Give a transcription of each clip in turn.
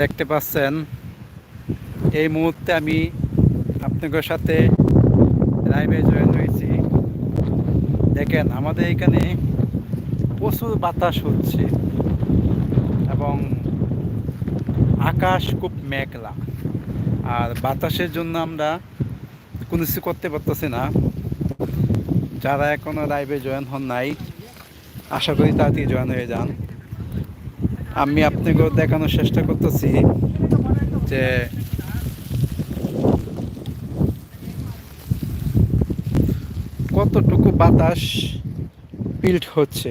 দেখতে পাচ্ছেন, এই মুহূর্তে আমি আপনাদের সাথে লাইভে জয়েন হয়েছি। দেখেন, আমাদের এখানে প্রচুর বাতাস হচ্ছে এবং আকাশ খুব মেঘলা। আর বাতাসের জন্য আমরা কোনো কিছু করতে পারতেছি না। যারা এখনও লাইভে জয়েন হন নাই, আশা করি তাড়াতাড়ি জয়েন হয়ে যান। আমি আপনাকে দেখানোর চেষ্টা করতেছি যে কতটুকু বাতাস বিল্ড হচ্ছে।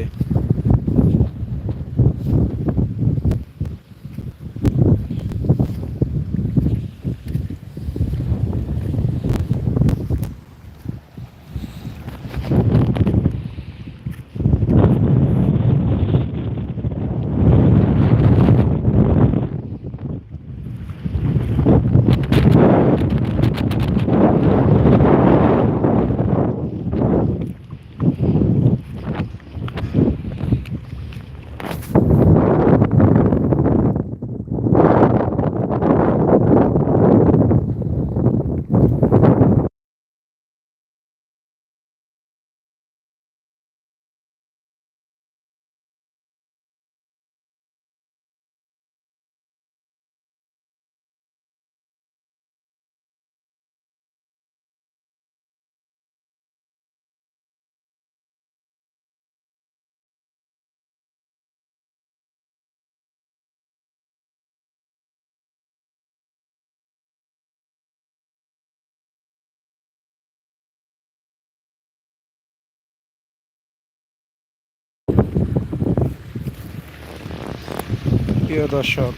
প্রিয় দর্শক,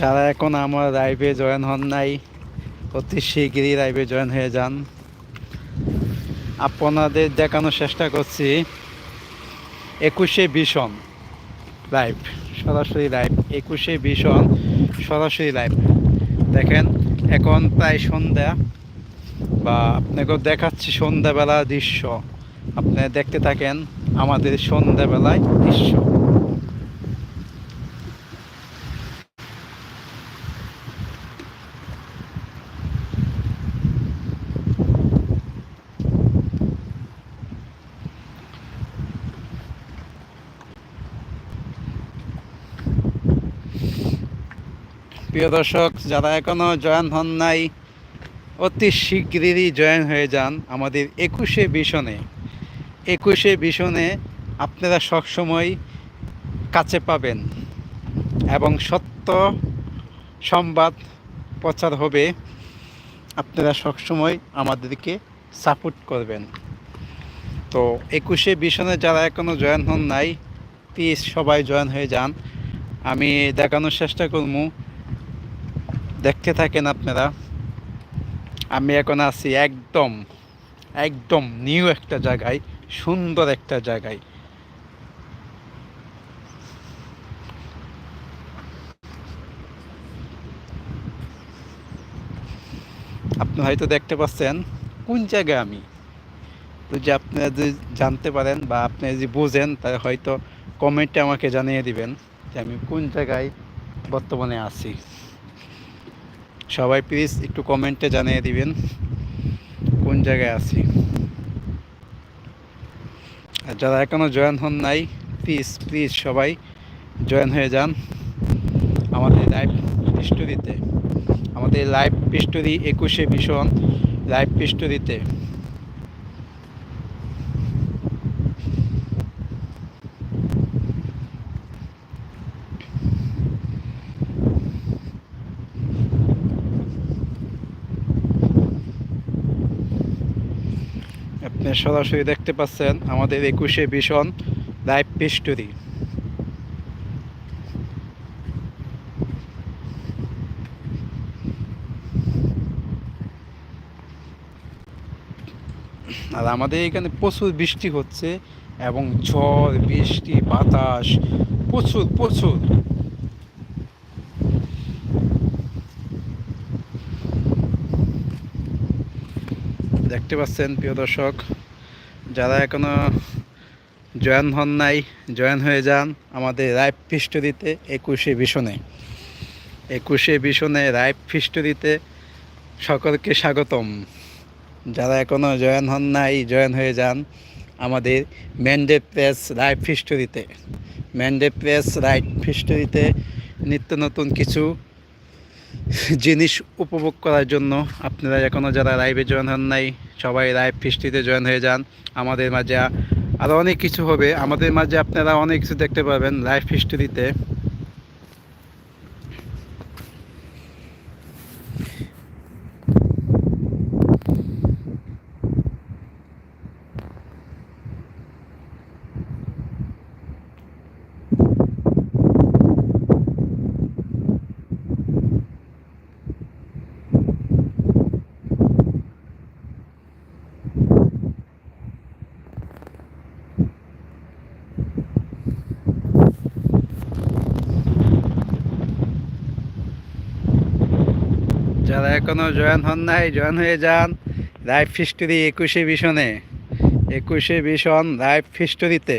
যারা এখন আমার লাইভে জয়েন হন নাই, অতি শীঘ্রই লাইভে জয়েন হয়ে যান। আপনাদের দেখানোর চেষ্টা করছি, একুশে ভীষণ লাইভ সরাসরি লাইভ একুশে ভীষণ সরাসরি লাইভ দেখেন, এখন প্রায় সন্ধ্যা, বা আপনাকেও দেখাচ্ছি সন্ধ্যাবেলার দৃশ্য। আপনি দেখতে থাকেন আমাদের সন্ধ্যাবেলায় দৃশ্য। প্রিয় দর্শক, যারা এখনও জয়েন হন নাই, অতি শীঘ্রই জয়েন হয়ে যান আমাদের একুশে ভীষণে। একুশে ভীষণে আপনারা সবসময় কাছে পাবেন এবং সত্য সংবাদ প্রচার হবে। আপনারা সবসময় আমাদেরকে সাপোর্ট করবেন। তো একুশে ভীষণে যারা এখনও জয়েন হন নাই প্লিজ সবাই জয়েন হয়ে যান। আমি দেখানোর চেষ্টা করব দেখতে থাকেন আপনারা, আমি এখন আছি একদম একদম নিউ একটা জায়গায়, সুন্দর একটা জায়গায়। আপনি হয়তো দেখতে পাচ্ছেন কোন জায়গায় আমি? যদি আপনারা যদি জানতে পারেন বা আপনি যদি বোঝেন, তাহলে হয়তো কমেন্টে আমাকে জানিয়ে দিবেন যে আমি কোন জায়গায় বর্তমানে আছি। সবাই প্লিজ একটু কমেন্টে জানিয়ে দিবেন কোন জায়গায় আছি। আর যারা এখনও জয়েন হন নাই প্লিজ প্লিজ সবাই জয়েন হয়ে যান আমাদের লাইভ স্টোরিতে আমাদের লাইভ স্টোরি একুশে ভীষণ। লাইভ স্টোরিতে আপনি সরাসরি দেখতে পাচ্ছেন আমাদের একুশে ভীষণ লাইভ স্টোরি আর আমাদের এখানে প্রচুর বৃষ্টি হচ্ছে এবং ঝড়, বৃষ্টি, বাতাস, প্রচুর প্রচুর। দেখতে পাচ্ছেন, প্রিয় দর্শক যারা এখনও জয়েন হন নাই, জয়েন হয়ে যান, আমাদের লাইভ হিস্টোরিতে একুশে ভীষণে। একুশে ভীষণে রাইপ ফিস্টরিতে সকলকে স্বাগতম। যারা এখনও জয়েন হন নাই, জয়েন হয়ে যান, আমাদের ম্যান্ডে প্রেস রাইপ ফিস্টরিতে। ম্যান্ডে প্রেস রাইপ ফিস্টরিতে নিত্য নতুন কিছু জিনিস উপভোগ করার জন্য আপনারা এখনও যারা লাইভে জয়েন হন নাই, সবাই লাইভ ফিস্টিতে জয়েন হয়ে যান। আমাদের মাঝে আরও অনেক কিছু হবে। আমাদের মাঝে আপনারা অনেক কিছু দেখতে পাবেন লাইভ ফিস্টরিতে যারা এখনও জয়েন হন নাই, জয়েন হয়ে যান। লাইভ ফিস্টরি একুশে ভীষণে। একুশে ভীষণ লাইভ ফিস্টরিতে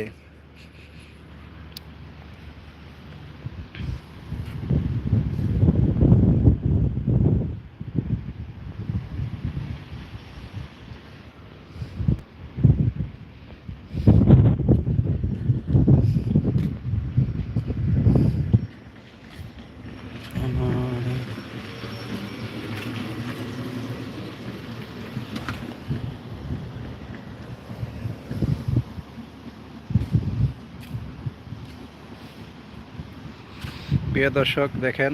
প্রিয় দর্শক, দেখেন।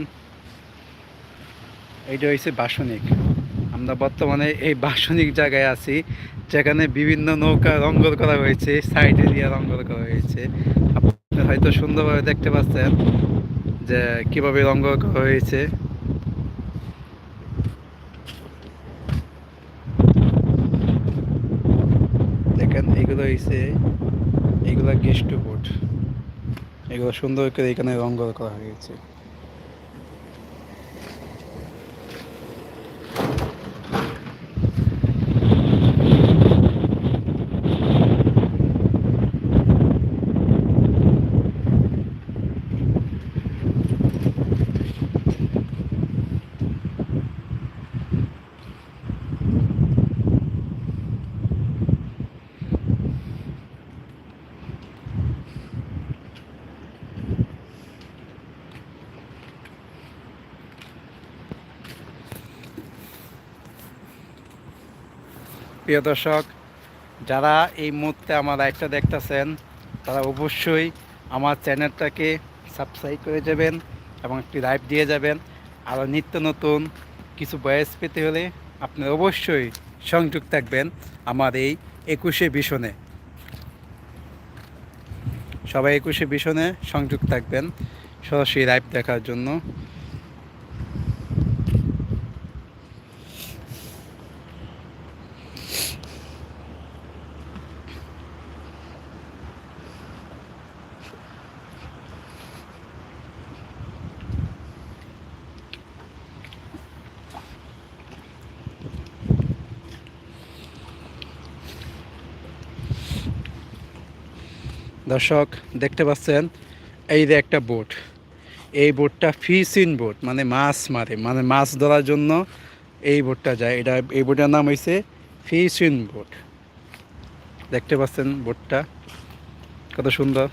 এইটা হচ্ছে বাসনিক। আমরা বর্তমানে এই বাসনিক জায়গায় আছি, যেখানে বিভিন্ন নৌকা রঙ্গল করা হয়েছে, সাইডে দিয়ে রঙ্গল করা হয়েছে। আপনি হয়তো সুন্দরভাবে দেখতে পাচ্ছেন যে কীভাবে রঙ্গল করা হয়েছে। দেখেন এগুলো হয়েছে এগুলো গেস্ট বোট। এগুলো সুন্দর করে এখানে রঙ্গল করা হয়েছে। প্রিয় দর্শক, যারা এই মুহূর্তে আমার লাইভটা দেখতেছেন, তারা অবশ্যই আমার চ্যানেলটাকে সাবস্ক্রাইব করে যাবেন এবং একটি লাইভ দিয়ে যাবেন। আরও নিত্য নতুন কিছু বয়স পেতে হলে আপনি অবশ্যই সংযোগ থাকবেন আমার এই একুশে ভীষণে। সবাই একুশে ভীষণে সংযোগ থাকবেন সরাসরি লাইভ দেখার জন্য। দর্শক, দেখতে পাচ্ছেন? এই যে একটা বোট। এই বোটটা ফিসিন বোট মানে মাছ মারে মানে মাছ ধরার জন্য এই বোটটা যায়। এটা, এই বোটের নাম হয়েছে ফিসিন বোট। দেখতে পাচ্ছেন বোটটা? কত সুন্দর।